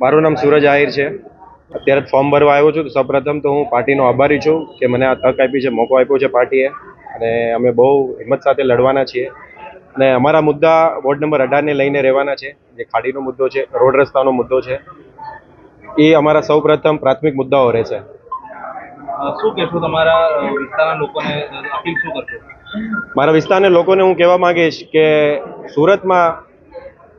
મારું નામ સૂરજ આહિર છે. અત્યારે ફોર્મ ભરવા આવ્યો છું. તો સૌપ્રથમ તો હું પાર્ટીનો આભારી છું કે મને આ તક આપી છે મોકો આપ્યો છે પાર્ટીએ. અને અમે બહુ હિંમત સાથે લડવાના છીએ. અને અમારા મુદ્દા વોર્ડ નંબર અઢારને લઈને રહેવાના છે. જે ખાડીનો મુદ્દો છે રોડ રસ્તાનો મુદ્દો છે. એ અમારા સૌપ્રથમ પ્રાથમિક મુદ્દાઓ રહેશે શું કહેશો તમારા વિસ્તારના લોકોને અપીલ શું કરશો? મારા વિસ્તારના લોકોને હું કહેવા માંગીશ કે સુરતમાં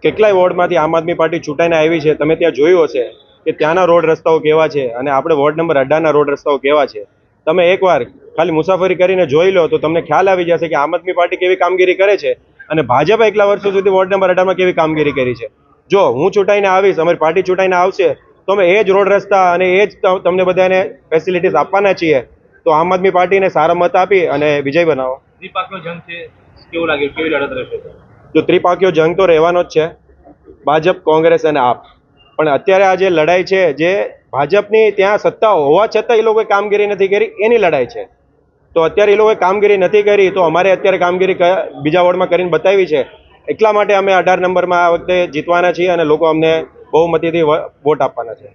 કેટલાય વોર્ડમાંથી આમ આદમી પાર્ટી ચૂંટાઈને આવી છે. તમે ત્યાં જોયું હશે કે ત્યાંના રોડ રસ્તાઓ કેવા છે અને આપણે વોર્ડ નંબર અઢારના રોડ રસ્તાઓ કેવા છે. તમે એકવાર ખાલી મુસાફરી કરીને જોઈ લો તો તમને ખ્યાલ આવી જશે કે આમ આદમી પાર્ટી કેવી કામગીરી કરે છે અને ભાજપ એકલા વર્ષો સુધી વોર્ડ નંબર અઢારમાં કેવી કામગીરી કરી છે. જો હું ચૂંટાઈને આવીશ, અમારી પાર્ટી ચૂંટાઈને આવશે, તો અમે એ જ રોડ રસ્તા અને એ જ તમને બધાને ફેસિલિટીઝ આપવાના છીએ. તો આમ આદમી પાર્ટીને સારા મત આપી અને વિજય બનાવો. દ્વિપાકનો જંગ છે. કેવું લાગ્યું? કેવી લડત રહેશે? જો ત્રિપાકીયો જંગ તો રહેવાનો જ છે. ભાજપ, કોંગ્રેસ અને આપ. પણ અત્યારે આ જે લડાઈ છે, જે ભાજપની ત્યાં સત્તા હોવા છતાં એ લોકોએ કામગીરી નથી કરી, એની લડાઈ છે. તો અત્યારે એ લોકોએ કામગીરી નથી કરી, તો અમારે અત્યારે કામગીરી બીજા વોર્ડમાં કરીને બતાવી છે. એટલા માટે અમે અઢાર નંબરમાં આ વખતે જીતવાના છીએ અને લોકો અમને બહુમતીથી વોટ આપવાના છે.